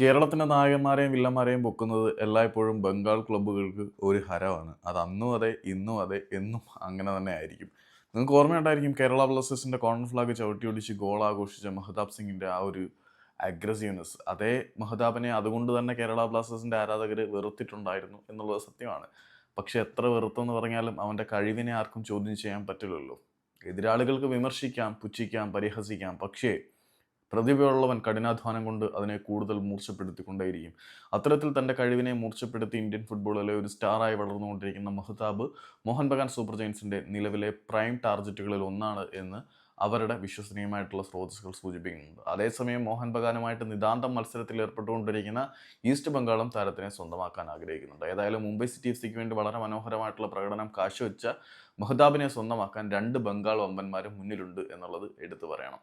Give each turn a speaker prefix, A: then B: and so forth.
A: കേരളത്തിന്റെ നായകന്മാരെയും വില്ലന്മാരെയും പൊക്കുന്നത് എല്ലായ്പ്പോഴും ബംഗാൾ ക്ലബ്ബുകൾക്ക് ഒരു ഹരമാണ്. അത് അന്നും അതെ ഇന്നും അതെ എന്നും അങ്ങനെ തന്നെ ആയിരിക്കും. നിങ്ങൾക്ക് ഓർമ്മയുണ്ടായിരിക്കും കേരള ബ്ലാസ്റ്റേഴ്സിന്റെ കോർണർ ഫ്ലാഗ് ചവിട്ടിയൊടിച്ച് ഗോൾ ആഘോഷിച്ച മഹതാബ് സിംഗിന്റെ ആ ഒരു അഗ്രസീവ്നെസ് അതേ മഹതാബിനെ അതുകൊണ്ട് തന്നെ കേരള ബ്ലാസ്റ്റേഴ്സിന്റെ ആരാധകർ വെറുത്തിട്ടുണ്ടായിരുന്നു എന്നുള്ളത് സത്യമാണ്. പക്ഷെ എത്ര വെറുത്തെന്ന് പറഞ്ഞാലും അവന്റെ കഴിവിനെ ആർക്കും ചോദ്യം ചെയ്യാൻ പറ്റില്ലല്ലോ. എതിരാളികൾക്ക് വിമർശിക്കാം പുച്ഛിക്കാം പരിഹസിക്കാം. പക്ഷേ പ്രതിഭയുള്ളവൻ കഠിനാധ്വാനം കൊണ്ട് അതിനെ കൂടുതൽ മൂർച്ചപ്പെടുത്തിക്കൊണ്ടേയിരിക്കും. അത്തരത്തിൽ തന്റെ കഴിവിനെ മൂർച്ചപ്പെടുത്തി ഇന്ത്യൻ ഫുട്ബോളിലെ ഒരു സ്റ്റാറായി വളർന്നുകൊണ്ടിരിക്കുന്ന മഹ്താബ് മോഹൻ ബഗാൻ സൂപ്പർ ജയൻസിന്റെ നിലവിലെ പ്രൈം ടാർജറ്റുകളിൽ ഒന്നാണ് എന്ന് അവരുടെ വിശ്വസനീയമായിട്ടുള്ള സ്രോതസ്സുകൾ സൂചിപ്പിക്കുന്നുണ്ട്. അതേസമയം മോഹൻ ബഗാനുമായിട്ട് നിതാന്തം മത്സരത്തിൽ ഏർപ്പെട്ടുകൊണ്ടിരിക്കുന്ന ഈസ്റ്റ് ബംഗാളും താരത്തിനെ സ്വന്തമാക്കാൻ ആഗ്രഹിക്കുന്നുണ്ട്. ഏതായാലും മുംബൈ സിറ്റി എഫ് സിക്ക് വേണ്ടി വളരെ മനോഹരമായിട്ടുള്ള പ്രകടനം കാഴ്ചവെച്ച മഹ്താബിനെ സ്വന്തമാക്കാൻ രണ്ട് ബംഗാൾ വമ്പന്മാരും മുന്നിലുണ്ട് എന്നുള്ളത് എടുത്തു പറയണം.